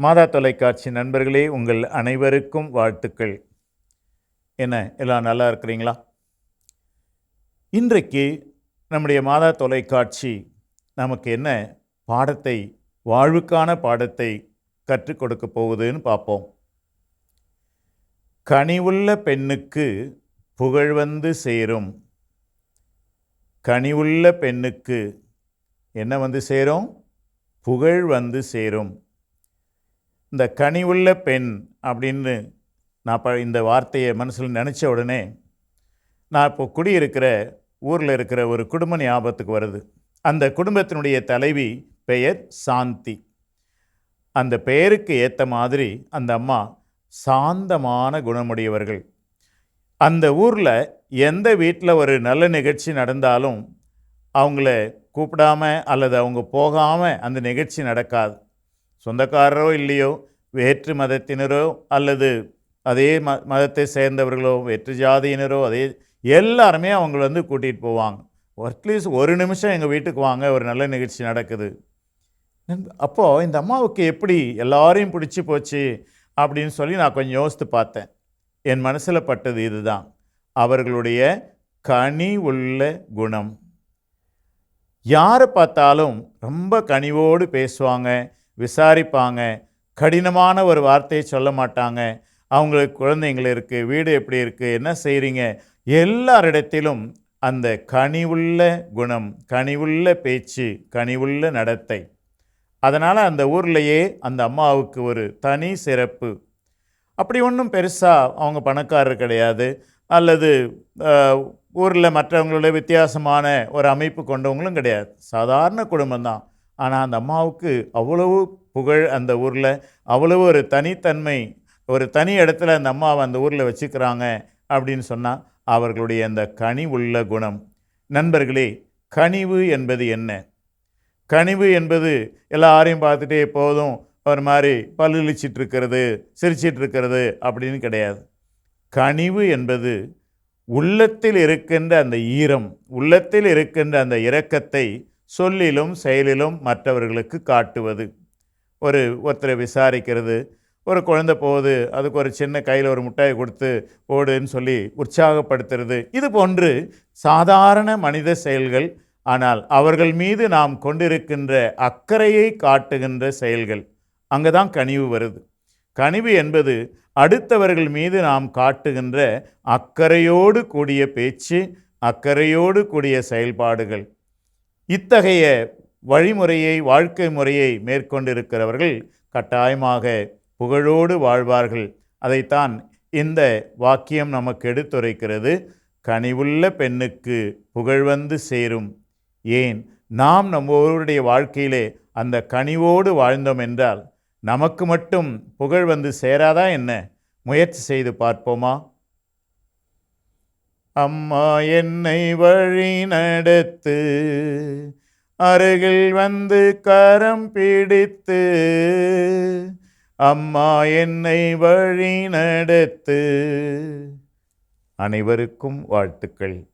மாதா தொலைக்காட்சி நண்பர்களே உங்கள் அனைவருக்கும் வாழ்த்துக்கள். என்ன எல்லாம் நல்லா இருக்கிறீங்களா? இன்றைக்கு நம்முடைய மாதா தொலைக்காட்சி நமக்கு என்ன பாடத்தை வாழ்வுக்கான பாடத்தை கற்றுக் கொடுக்க போகுதுன்னு பார்ப்போம். கனிவுள்ள பெண்ணுக்கு புகழ் வந்து சேரும். கனிவுள்ள பெண்ணுக்கு என்ன வந்து சேரும்? புகழ் வந்து சேரும். இந்த கனிவுள்ள பெண் அப்படின்னு நான் ப இந்த வார்த்தையை மனசில் நினச்ச உடனே நான் இப்போ குடியிருக்கிற ஊரில் இருக்கிற ஒரு குடும்ப ஞாபகத்துக்கு வருது. அந்த குடும்பத்தினுடைய தலைவி பெயர் சாந்தி. அந்த பெயருக்கு ஏற்ற மாதிரி அந்த அம்மா சாந்தமான குணமுடையவர்கள். அந்த ஊரில் எந்த வீட்டில் ஒரு நல்ல நிகழ்ச்சி நடந்தாலும் அவங்கள கூப்பிடாம அல்லது அவங்க போகாமல் அந்த நிகழ்ச்சி நடக்காது. சொந்தக்காரரோ இல்லையோ வேற்று மதத்தினரோ அல்லது அதே ம மதத்தை சேர்ந்தவர்களோ வேற்று ஜாதியினரோ அதே எல்லாருமே அவங்கள வந்து கூட்டிகிட்டு போவாங்க. அட்லீஸ்ட் ஒரு நிமிஷம் எங்கள் வீட்டுக்கு வாங்க ஒரு நல்ல நிகழ்ச்சி நடக்குது. அப்போது இந்த அம்மாவுக்கு எப்படி எல்லாரையும் பிடிச்சி போச்சு அப்படின்னு சொல்லி நான் கொஞ்சம் யோசித்து பார்த்தேன். என் மனசில் பட்டது இதுதான். அவர்களுடைய கனி உள்ள குணம். யாரை பார்த்தாலும் ரொம்ப கனிவோடு பேசுவாங்க விசாரிப்பாங்க. கடினமான ஒரு வார்த்தையை சொல்ல மாட்டாங்க. அவங்களுக்கு குழந்தைங்கள் இருக்குது வீடு எப்படி இருக்குது என்ன செய்கிறீங்க எல்லாரிடத்திலும் அந்த கனிவுள்ள குணம் கனிவுள்ள பேச்சு கனிவுள்ள நடத்தை. அதனால் அந்த ஊர்லேயே அந்த அம்மாவுக்கு ஒரு தனி சிறப்பு. அப்படி ஒன்றும் பெருசாக அவங்க பணக்காரர் கிடையாது. அல்லது ஊரில் மற்றவங்களோட வித்தியாசமான ஒரு அமைப்பு கொண்டவங்களும் கிடையாது. சாதாரண குடும்பம்தான். ஆனால் அந்த அம்மாவுக்கு அவ்வளவு புகழ் அந்த ஊரில் அவ்வளவு ஒரு தனித்தன்மை ஒரு தனி இடத்துல அந்த அம்மாவை அந்த ஊரில் வச்சுக்கிறாங்க அப்படின்னு சொன்னால் அவர்களுடைய அந்த கனி உள்ள குணம். நண்பர்களே கனிவு என்பது என்ன? கனிவு என்பது எல்லாரையும் பார்த்துட்டே எப்போதும் ஒரு மாதிரி பல்லிழிச்சிட்டு இருக்கிறது சிரிச்சிட்டு இருக்கிறது அப்படின்னு கிடையாது. கனிவு என்பது உள்ளத்தில் இருக்கின்ற அந்த ஈரம் உள்ளத்தில் இருக்கின்ற அந்த இரக்கத்தை சொல்லிலும் செயலிலும் மற்றவர்களுக்கு காட்டுவது. ஒரு ஒருத்தரை விசாரிக்கிறது ஒரு குழந்தை போகுது அதுக்கு ஒரு சின்ன கையில் ஒரு முட்டாயை கொடுத்து ஓடுன்னு சொல்லி உற்சாகப்படுத்துறது. இது போன்று சாதாரண மனித செயல்கள் ஆனால் அவர்கள் மீது நாம் கொண்டிருக்கின்ற அக்கறையை காட்டுகின்ற செயல்கள். அங்கே தான் கனிவு வருது. கனிவு என்பது அடுத்தவர்கள் மீது நாம் காட்டுகின்ற அக்கறையோடு கூடிய பேச்சு அக்கறையோடு கூடிய செயல்பாடுகள். இத்தகைய வழிமுறையை வாழ்க்கை முறையை மேற்கொண்டிருக்கிறவர்கள் கட்டாயமாக புகழோடு வாழ்வார்கள். அதைத்தான் இந்த வாக்கியம் நமக்கு எடுத்துரைக்கிறது. கனிவுள்ள பெண்ணுக்கு புகழ் வந்து சேரும். ஏன்? நாம் நம்மவருடைய வாழ்க்கையிலே அந்த கனிவோடு வாழ்ந்தோம் என்றால் நமக்கு மட்டும் புகழ் வந்து சேராதா என்ன? முயற்சி செய்து பார்ப்போமா? அம்மா என்னை வழி நடத்து. அருகில் வந்து கரம் பிடித்து. அம்மா என்னை வழி நடத்து. அனைவருக்கும் வாழ்த்துக்கள்.